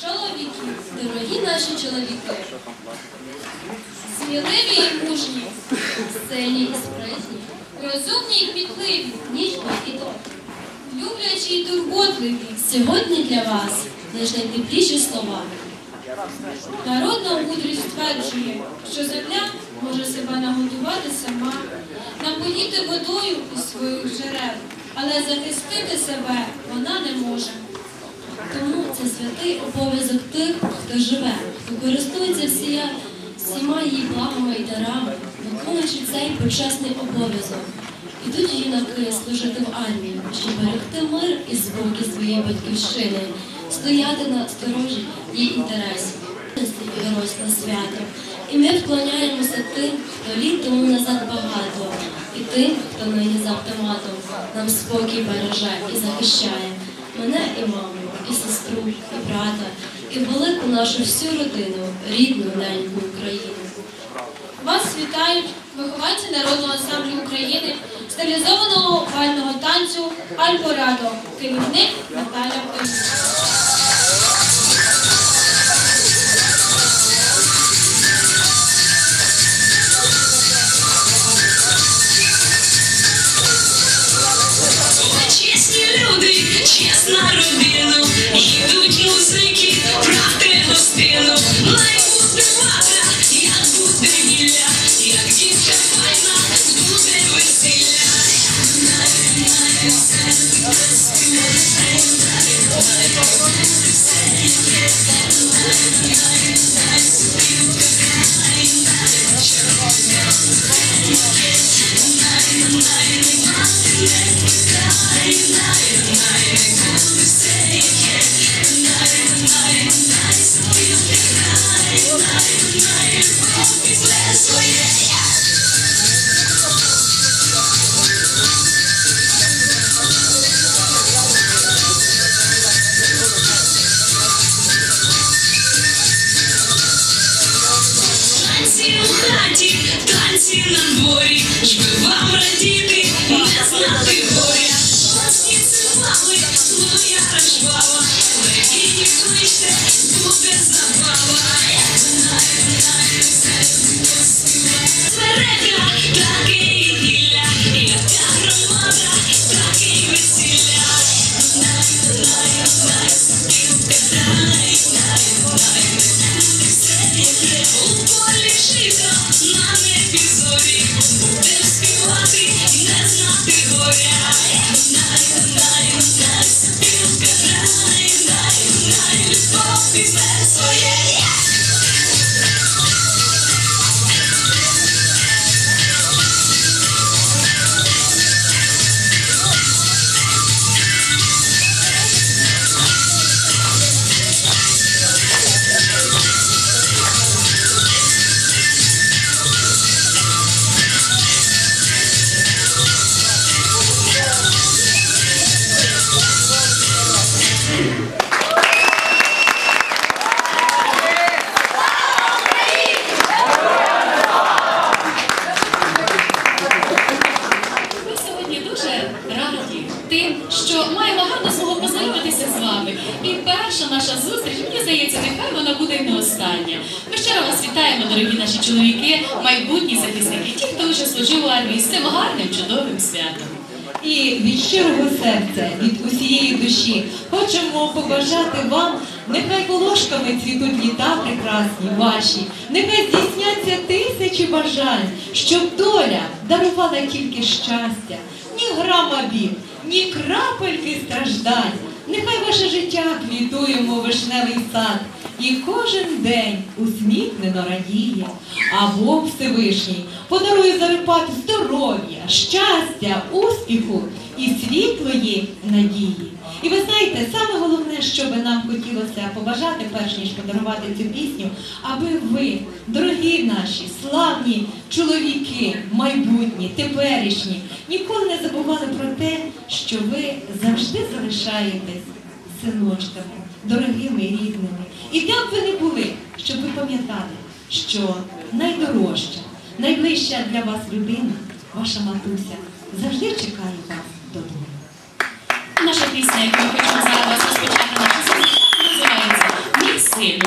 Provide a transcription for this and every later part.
Чоловіки, дорогі наші чоловіки, сміливі і мужні, сильні і спритні, розумні і квітливі, ніжні і добрі, люблячі і турботливі, сьогодні для вас лише найтепліші слова. Народна мудрість стверджує, що земля може себе нагодувати сама, напоїти водою із своїх джерел, але захистити себе вона не може. Тому це святий обов'язок тих, хто живе, хто користується всія, всіма її благами і дарами, виконуючи цей почесний обов'язок. Ідуть жіноки служити в армії, щоб берегти мир і спокій своєї батьківщини, стояти на сторожі її інтересів, на свято. І ми вклоняємося тим, хто літ тому назад багато, і тим, хто нині за автоматом нам спокій береже і захищає мене і маму, і сестру, і брата, і велику нашу всю родину, рідну неньку Україну. Вас вітають вихованці народного ансамблю України, стилізованого вального танцю Альборадо, керівник Наталя Ось. Побажати вам, нехай волошками цвітуть літа прекрасні ваші, нехай здійсняться тисячі бажань, щоб доля дарувала тільки щастя, ні грама бід, ні крапельки страждань. Нехай ваше життя квітує, мов вишневий сад, і кожен день усміхнено радіє. А Бог Всевишній подарує зарипати здоров'я, щастя, успіху і світлої надії. І ви знаєте, саме головне, що би нам хотілося побажати, перш ніж подарувати цю пісню, аби ви, дорогі наші, славні чоловіки, майбутні, теперішні, ніколи не забували про те, що ви завжди залишаєтесь синочками, дорогими і рідними. І де б ви не були, щоб ви пам'ятали, що найдорожча, найближча для вас людина, ваша матуся, завжди чекає вас додому. Наша пісня, яку ми хочемо зараз розпочати нашу називається «Мій син».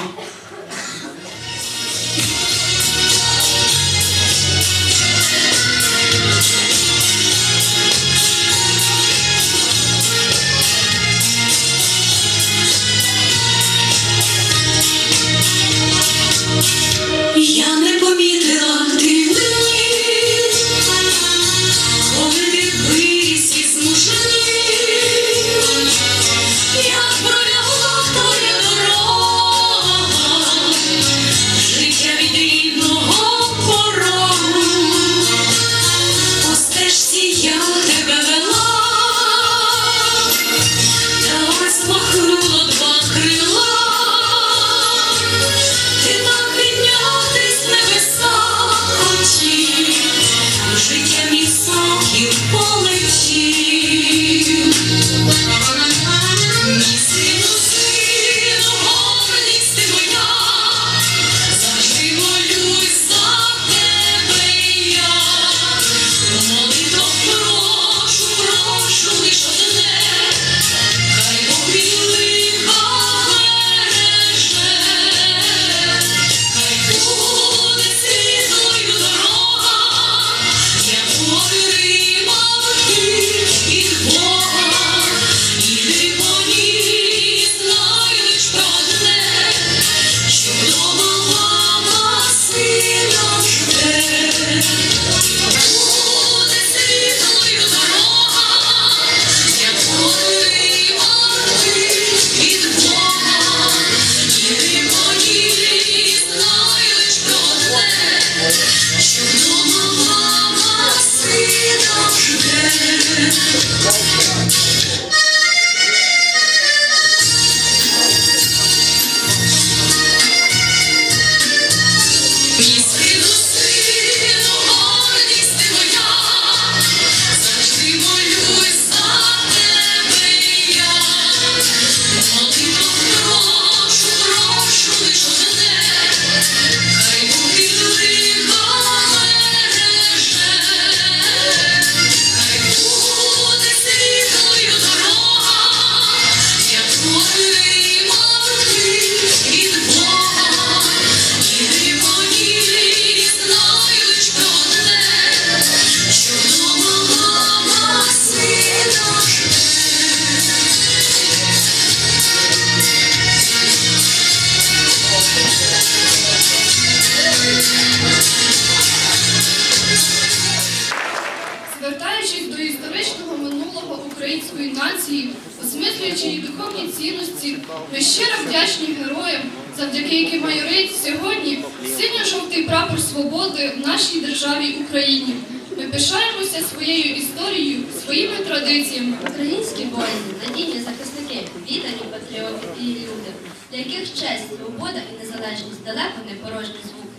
Свободи в нашій державі Україні. Ми пишаємося своєю історією, своїми традиціями. Українські воїни, надійні захисники, віддані патріоти і люди, для яких честь, свобода і незалежність далеко не порожній звук.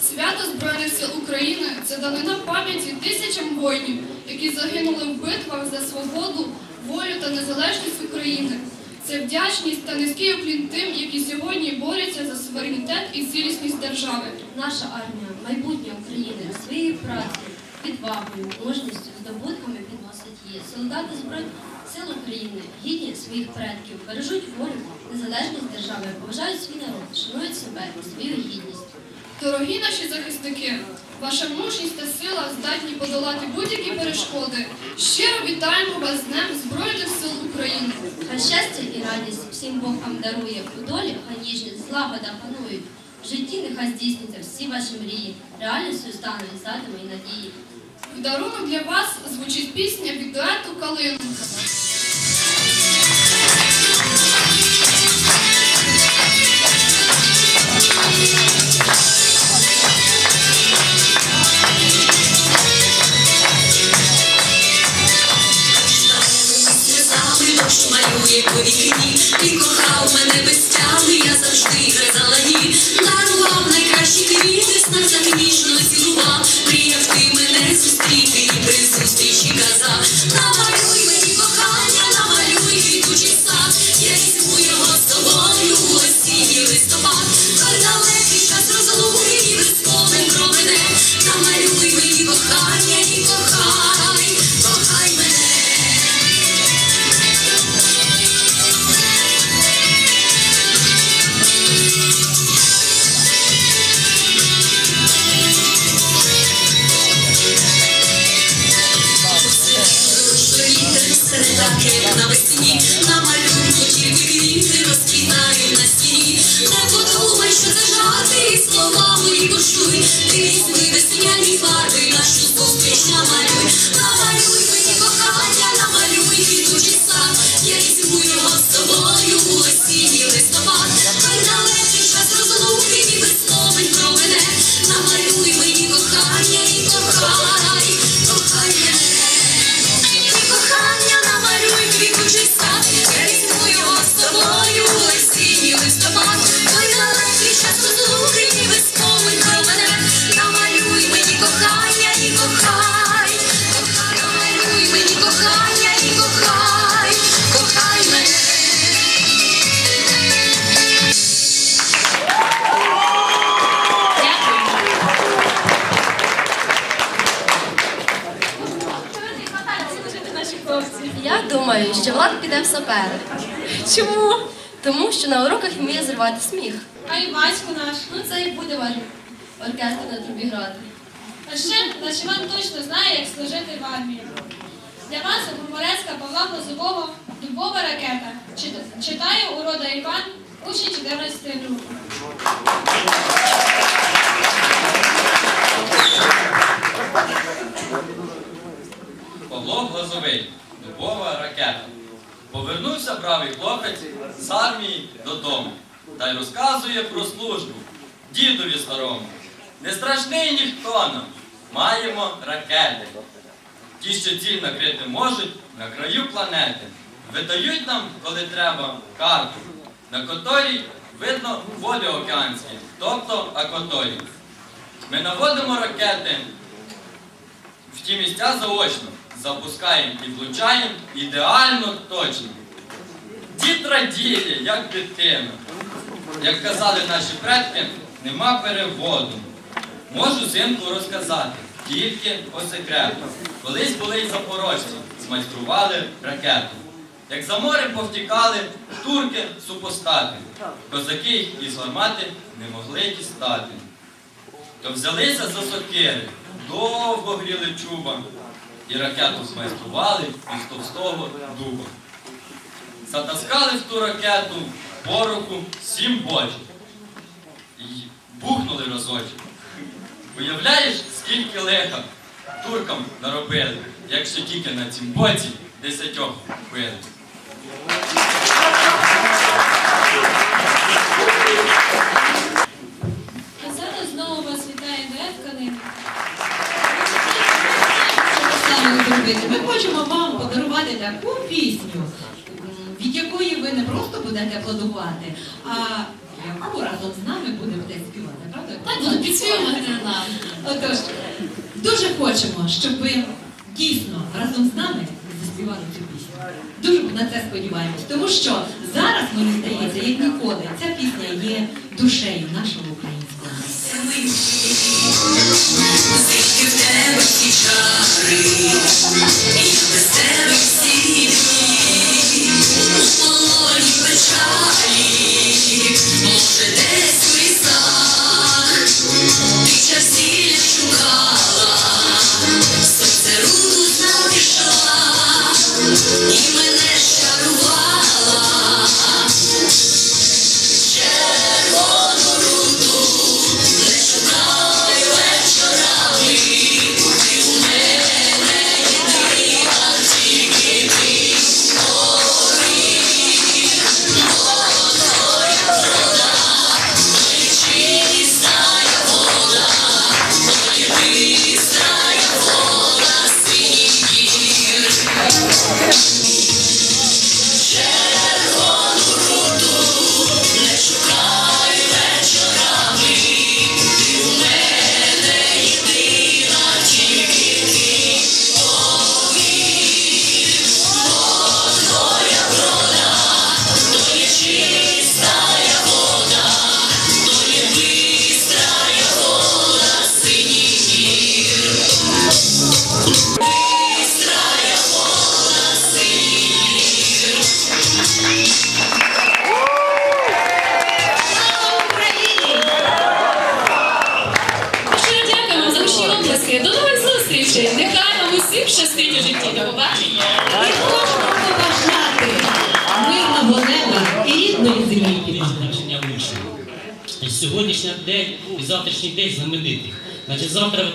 Свято Збройних сил України це данина пам'яті тисячам воїнів, які загинули в битвах за свободу, волю та незалежність України. Це вдячність та низький уклін тим, які сьогодні борються за суверенітет і цілісність держави. Наша армія, майбутнє України, своєю працею, відвагою, мужністю, здобутками підносить її. Солдати Збройних сил України, гідні своїх предків, бережуть волю, незалежність держави, поважають свій народ, шанують себе свою гідність. Дорогі наші захисники, ваша мужність та сила здатні подолати будь-які перешкоди. Щиро вітаємо вас з Днем Збройних сил України. Хай щастя і радість всім Бог вам дарує. У долі хай ніжність, злагода панують. В житті нехай здійсняться всі ваші мрії, реальністю стануть задуми і надії. В дарунок для вас звучить пісня від дуету Калинка. J'ai connu жарти, і слова мої коштуй. Ти весняні фарби, Я думаю, що Влад піде в сапери. Чому? Тому що на уроках вміє зривати сміх. А й батько наш. Ну це і буде ваш оркестр на трубі грати. А ще наш точно знає, як служити в армії. Для вас гуморецька Павла Глазового Дубова ракета. Читає урода Іван, учень 14 групи. Павло Глазовий, дубова ракета. Повернувся правий хлопець з армії додому та й розказує про службу дідові старому. Не страшний ніхто нам, маємо ракети. Ті, що ціль накрити можуть на краю планети. Видають нам, коли треба, карту, на котрій видно води океанські, тобто акваторії. Ми наводимо ракети в ті місця заочно. Запускаємо і влучаємо ідеально точно. Дід радіє, як дитина. Як казали наші предки, нема переводу. Можу синку розказати, тільки по секрету. Колись були й запорожці, змайстрували ракету. Як за море повтікали турки супостати, козаки їх із гармати не могли дістати. То взялися за сокири, довго гріли чуба, і ракету змайстрували із товстого дуба. Затаскали в ту ракету пороху сім бочок. І бухнули разочок. Уявляєш, скільки лиха туркам наробили, якщо тільки на цім боці десятьох вбили. Саме. Ми хочемо вам подарувати таку пісню, від якої ви не просто будете аплодувати, а яку разом з нами будете співати, правда? Так, буду підспівувати нам. Отож, дуже хочемо, щоб ви дійсно разом з нами заспівали цю пісню. Дуже на це сподіваємось, тому що зараз, мені здається, як ніколи, ця пісня є душею нашого українського. Звідки в тебе всі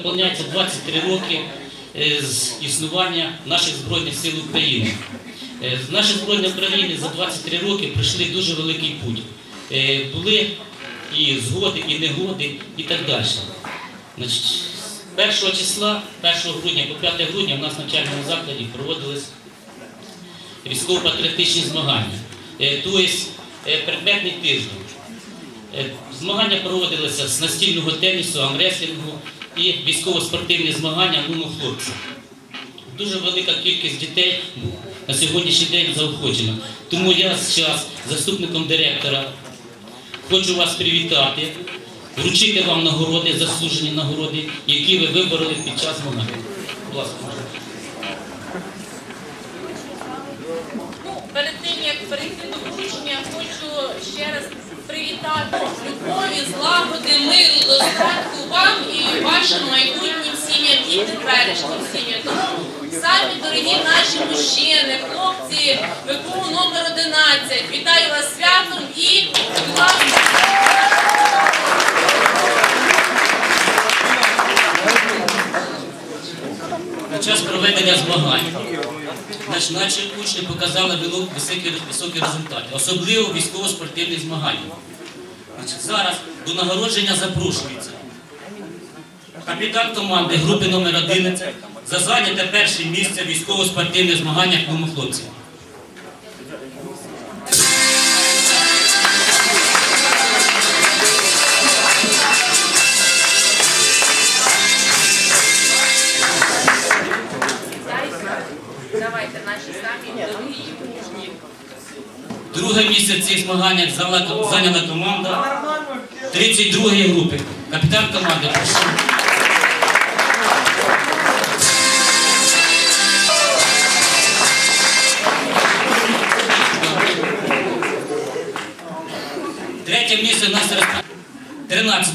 виповняється 23 роки е, з існування наших Збройних сил України. Е, Наші Збройні України за 23 роки пройшли дуже великий путь. Е, Були і згоди, і негоди, і так далі. Значить, з 1 числа, 1 грудня по 5 грудня в нас в навчальному закладі проводились військово-патріотичні змагання. Тобто предметний тиждень. Змагання проводилися з настільного тенісу, амреслінгу і військово-спортивні змагання «Нумо хлопці». Дуже велика кількість дітей на сьогоднішній день заохочена. Тому я зараз, заступником директора, хочу вас привітати, вручити вам нагороди, заслужені нагороди, які ви вибороли під час змагань. Будь ласка. Ну, перед тим як перейти до вручення, хочу ще раз привітати любові, злагоди, миру, достатку вам і вашим майбутнім сім'ям і теперішнім сім'ям. Тому самі дорогі наші мужчини, хлопці, ВПУ номер 11, вітаю вас святом і. Під час проведення змагань наш- наші учні показали високі, високі результати, особливо військово-спортивні змагання. Зараз до нагородження запрошується капітан команди групи номер 11 за зайняте перше місце військово-спортивних змаганнях «Клуму хлопців. Давайте наші самі. Друге місце в цих змаганнях зайняла зайняла команда 32-ї групи. Капітан команди, прошу.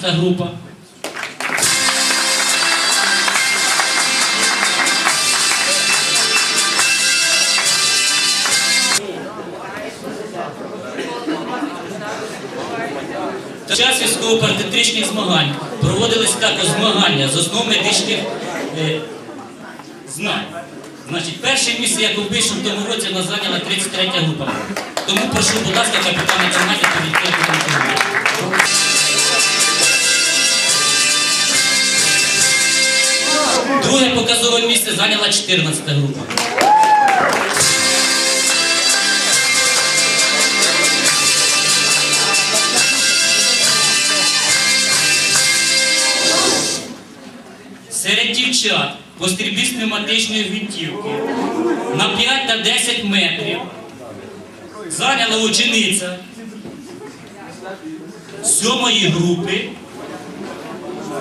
13 група. Під час військово-патріотичних змагань проводились також змагання з основ медичних е, знань. Значить, перше місце, як обично, в тому році нас зайняла 33 група. Тому прошу, будь ласка, капітана Карматі місце зайняла 14 група. Серед дівчат по стрільбі з пневматичної гвинтівки на 5 та 10 метрів зайняла учениця сьомої групи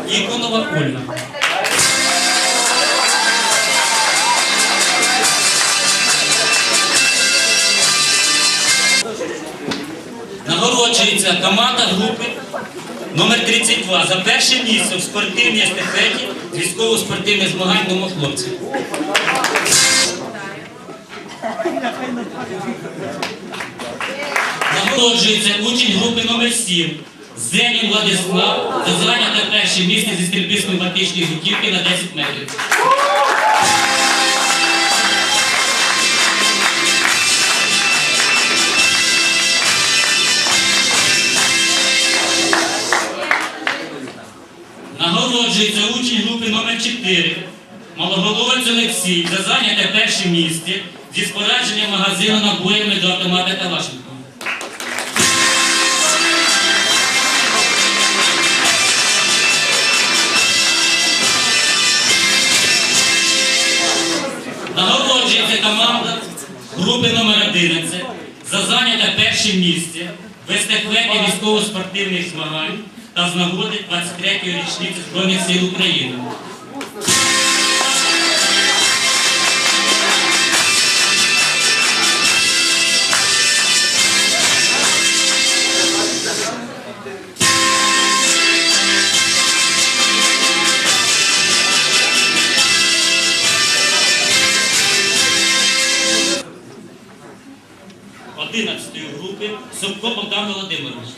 Іконова Ольга. Нагороджується команда групи номер 32 за перше місце в спортивній естафеті з військово-спортивних змагань домохлопців. Нагороджується учень групи номер 7 Зенін Владислав за зайняте перше місце зі стрільби з пневматичної гвинтівки на 10 метрів. Олексій за зайняте перше місце зі спорадження магазину набоями до автомата Калашникова. Нагороджується команда групи номер 11 за зайняте перше місце в естафеті військово-спортивних змагань та з нагоди 23-ї річниці Збройних сил України. Собко Богдан Володимирович.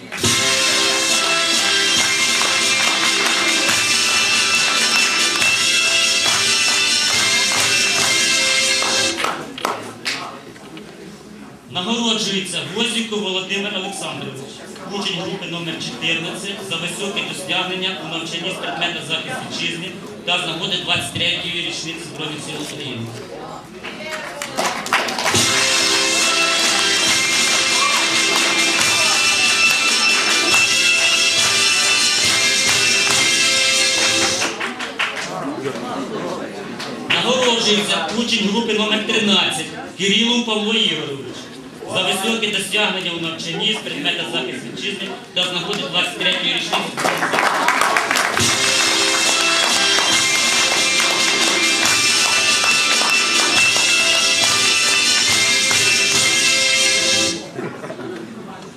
Нагороджується Возіко Володимир Олександрович, учень групи номер 14 за високе досягнення у навчанні з предмета захист вітчизни та з нагоди 23-ї річниці Збройних сил України. Нагороджується учень групи номер 13 Кирилов Павло Ігорович за високе досягнення у навчанні з предмета захист вітчизни та з нагоди 23-ї річниці.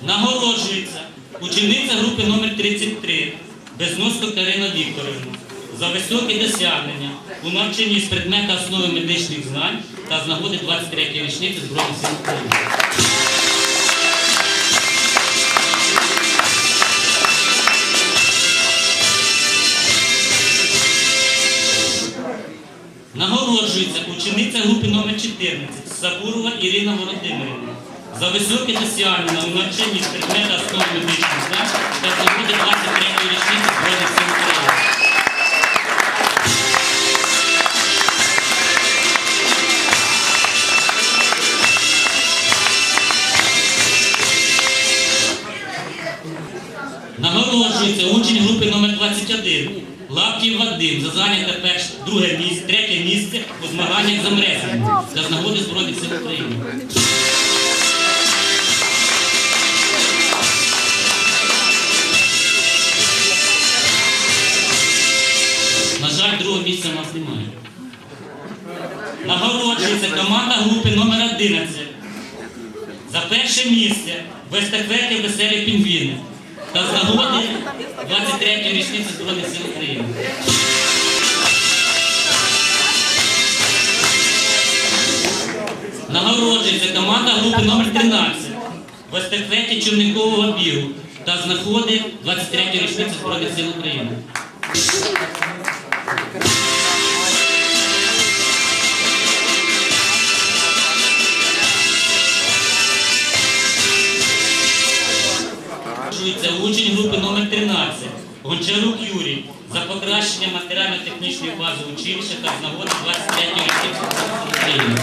Нагороджується учениця групи номер 33 Безноско Карина Вікторівна за високі досягнення у навчанні з предмета основи медичних знань та з нагоди 23-ї річниці Збройних сил України. Нагороджується учениця групи номер 14 Сабурова Ірина Володимирівна за високе досягнення у навчанні з предмета основи медичних знань та з нагоди 23-ї річниці Збройних сил Вадим за зайняте перше, друге місце, третє місце у змаганнях з амресом та з нагоди Збройних сил України. На жаль, другого місця в нас немає. Нагороджується команда групи номер 11 за перше місце в естафеті веселі пінгвіни та з нагоди 23-ї річниці Збройних сил України. Нагороджується команда групи номер 13 в естафеті човникового бігу та знаходить 23-ю річницю Збройних сил України. Це учень групи номер 13 Гончарук Юрій за покращення матеріально-технічної бази училища та знаводи 23-го річниці України.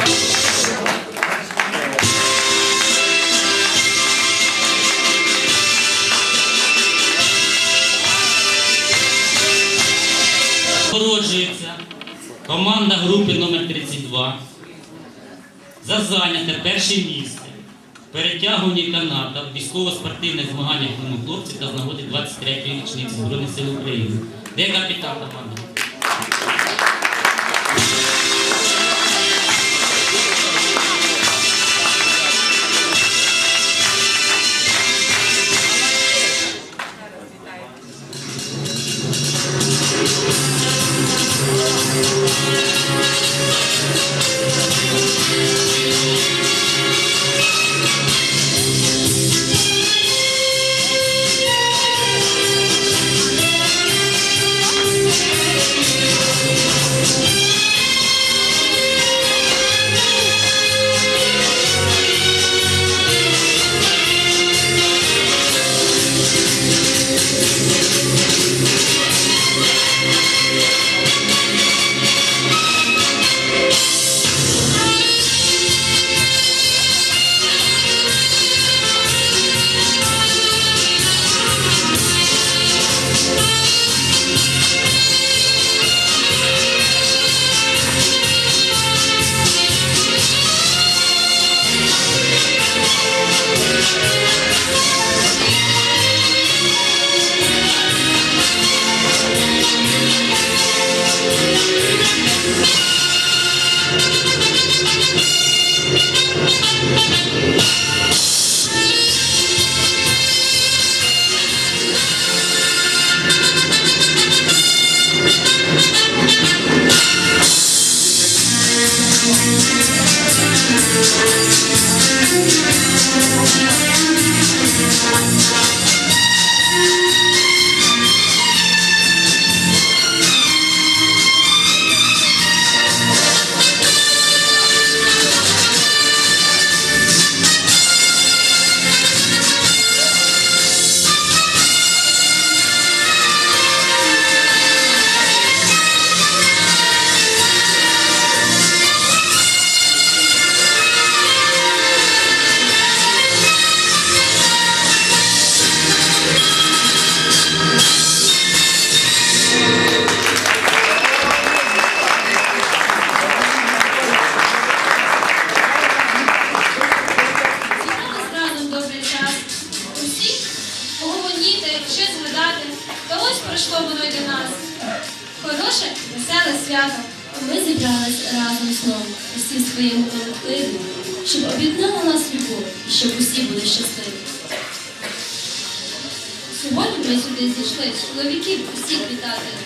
Зайняте перше місце перетягуванні каната в військово-спортивних змаганнях юних хлопців та з нагоди 23-ї річниці Збройних сил України. Де капітан команди?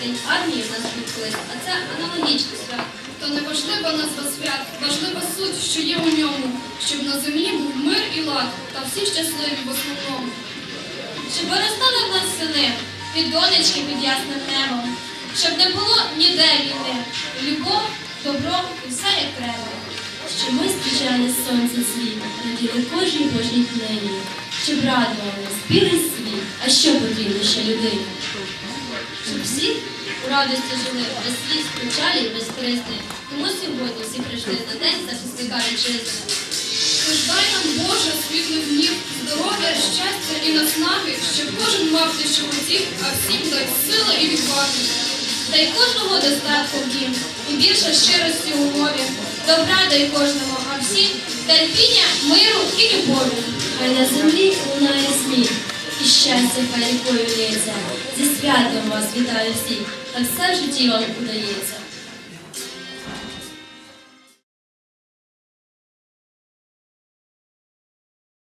День армії в нас відкрили, а це аналогічне свято. Та не важлива назва свят, важлива суть, що є у ньому, щоб на землі був мир і лад, та всі щасливі в основному. Щоб виростали в нас сини, і донечки під ясним небом, щоб не було ніде війни, любов, добро і все як треба. Щоб ми зустрічали сонце світ, раділи кожній Божій хвилині, щоб радував нас білий світ, а що потрібно ще людині? Щоб всі у радості жили, без сліз, печалі і без хрести. Тому сьогодні всі прийшли на день захисника вітчизни. Тож дай нам Боже світлих днів, здоров'я, щастя і наснаги, щоб кожен мав те, що хотів, а всім дай сили і відваги. Дай кожного достатку в дім, і більше щирості у мові. Добра дай кожному, а всім терпіння, миру і любові. Хай на землі лунає сміх, і щастя хай лється. Зі святом вас вітаю всіх, так все в житті вам удається.